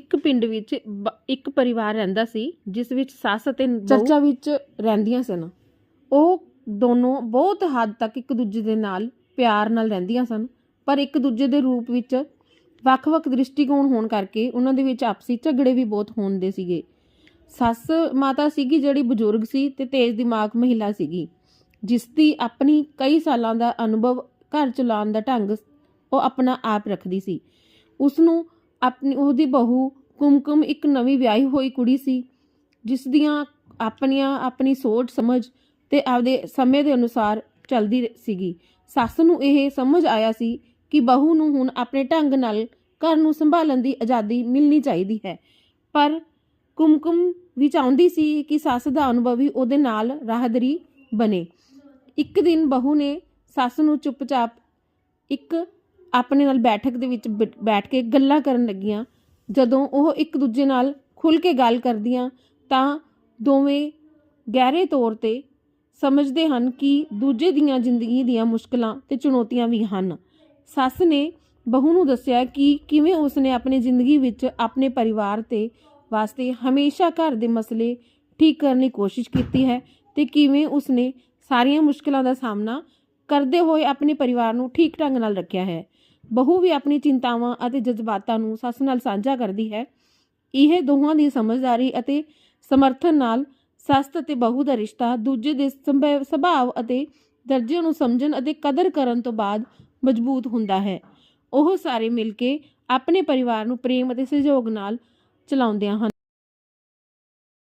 ਇੱਕ ਪਿੰਡ ਵਿੱਚ ਬ- ਇੱਕ ਪਰਿਵਾਰ ਰਹਿੰਦਾ ਸੀ, ਜਿਸ ਵਿੱਚ ਸੱਸ ਅਤੇ ਬਹੂ ਚਰਚਾ ਵਿੱਚ ਰਹਿੰਦੀਆਂ ਸਨ। ਉਹ ਦੋਨੋਂ ਬਹੁਤ ਹੱਦ ਤੱਕ ਇੱਕ ਦੂਜੇ ਦੇ ਨਾਲ ਪਿਆਰ ਨਾਲ ਰਹਿੰਦੀਆਂ ਸਨ, ਪਰ ਇੱਕ ਦੂਜੇ ਦੇ ਰੂਪ ਵਿੱਚ ਵੱਖ-ਵੱਖ ਦ੍ਰਿਸ਼ਟੀਕੋਣ ਹੋਣ ਕਰਕੇ ਉਹਨਾਂ ਦੇ ਵਿੱਚ ਆਪਸੀ ਝਗੜੇ ਵੀ ਬਹੁਤ ਹੁੰਦੇ ਸੀਗੇ। ਸੱਸ ਮਾਤਾ ਸੀਗੀ ਜਿਹੜੀ ਬਜ਼ੁਰਗ ਸੀ ਤੇ ਤੇਜ਼ ਦਿਮਾਗ ਮਹਿਲਾ ਸੀਗੀ, ਜਿਸ ਦੀ ਆਪਣੀ ਕਈ ਸਾਲਾਂ ਦਾ ਅਨੁਭਵ ਘਰ ਚਲਾਉਣ ਦਾ ਢੰਗ ਉਹ ਆਪਣਾ ਆਪ ਰੱਖਦੀ ਸੀ। ਉਸ ਨੂੰ ਆਪਣੀ, ਉਹਦੀ ਬਹੂ ਕੁਮਕੁਮ ਇੱਕ ਨਵੀਂ ਵਿਆਹੀ ਹੋਈ ਕੁੜੀ ਸੀ ਜਿਸ ਦੀਆਂ ਆਪਣੀਆਂ, ਆਪਣੀ ਸੋਚ ਸਮਝ ਤੇ ਆਪਦੇ ਸਮੇਂ ਦੇ ਅਨੁਸਾਰ ਚੱਲਦੀ ਸੀਗੀ। ਸੱਸ ਨੂੰ ਇਹ ਸਮਝ ਆਇਆ ਸੀ ਕਿ ਬਹੂ ਨੂੰ ਹੁਣ ਆਪਣੇ ਢੰਗ ਨਾਲ ਘਰ ਨੂੰ ਸੰਭਾਲਣ ਦੀ ਆਜ਼ਾਦੀ ਮਿਲਣੀ ਚਾਹੀਦੀ ਹੈ। ਪਰ ਕੁਮਕੁਮ ਵੀ ਚਾਹੁੰਦੀ ਸੀ ਕਿ ਸੱਸ ਦਾ ਅਨੁਭਵ ਵੀ ਉਹਦੇ ਨਾਲ ਰਾਹਦਰੀ ਬਣੇ। ਇੱਕ ਦਿਨ ਬਹੂ ਨੇ ਸੱਸ ਨੂੰ ਚੁੱਪਚਾਪ ਇੱਕ ਆਪਣੇ ਨਾਲ ਬੈਠਕ ਦੇ ਵਿੱਚ ਬੈਠ ਕੇ ਗੱਲਾਂ ਕਰਨ ਲੱਗੀਆਂ। ਜਦੋਂ ਉਹ ਇੱਕ ਦੂਜੇ ਨਾਲ ਖੁੱਲ ਕੇ ਗੱਲ ਕਰਦੀਆਂ, ਤਾਂ ਦੋਵੇਂ ਗਹਿਰੇ ਤੌਰ ਤੇ ਸਮਝਦੇ ਹਨ ਕਿ ਦੂਜੇ ਦੀਆਂ ਜ਼ਿੰਦਗੀ ਦੀਆਂ ਮੁਸ਼ਕਲਾਂ ਤੇ ਚੁਣੌਤੀਆਂ ਵੀ ਹਨ। ਸੱਸ ਨੇ ਬਹੂ ਨੂੰ ਦੱਸਿਆ ਕਿ ਕਿਵੇਂ ਉਸਨੇ ਆਪਣੀ ਜ਼ਿੰਦਗੀ ਵਿੱਚ ਆਪਣੇ ਪਰਿਵਾਰ ਤੇ ਵਾਸਤੇ ਹਮੇਸ਼ਾ ਘਰ ਦੇ ਮਸਲੇ ਠੀਕ ਕਰਨ ਦੀ ਕੋਸ਼ਿਸ਼ ਕੀਤੀ ਹੈ ਤੇ ਕਿਵੇਂ ਉਸਨੇ ਸਾਰੀਆਂ ਮੁਸ਼ਕਲਾਂ ਦਾ ਸਾਹਮਣਾ ਕਰਦੇ ਹੋਏ ਆਪਣੇ ਪਰਿਵਾਰ ਨੂੰ ਠੀਕ ਢੰਗ ਨਾਲ ਰੱਖਿਆ ਹੈ। ਬਹੂ ਵੀ ਆਪਣੀ ਚਿੰਤਾਵਾਂ ਅਤੇ ਜਜ਼ਬਾਤਾਂ ਨੂੰ ਸੱਸ ਨਾਲ ਸਾਂਝਾ ਕਰਦੀ ਹੈ। ਇਹ ਦੋਹਾਂ ਦੀ ਸਮਝਦਾਰੀ ਅਤੇ ਸਮਰਥਨ ਨਾਲ ਸੱਸ ਅਤੇ ਬਹੂ ਦਾ ਰਿਸ਼ਤਾ ਦੂਜੇ ਦੇ ਸੰਭਵ- ਸੁਭਾਅ ਅਤੇ ਦਰਜੇ ਨੂੰ ਸਮਝਣ ਅਤੇ ਕਦਰ ਕਰਨ ਤੋਂ ਬਾਅਦ ਮਜ਼ਬੂਤ ਹੁੰਦਾ ਹੈ। ਉਹ ਸਾਰੇ ਮਿਲ ਕੇ ਆਪਣੇ ਪਰਿਵਾਰ ਨੂੰ ਪ੍ਰੇਮ ਅਤੇ ਸਹਿਯੋਗ ਨਾਲ ਚਲਾਉਂਦੇ ਹਨ।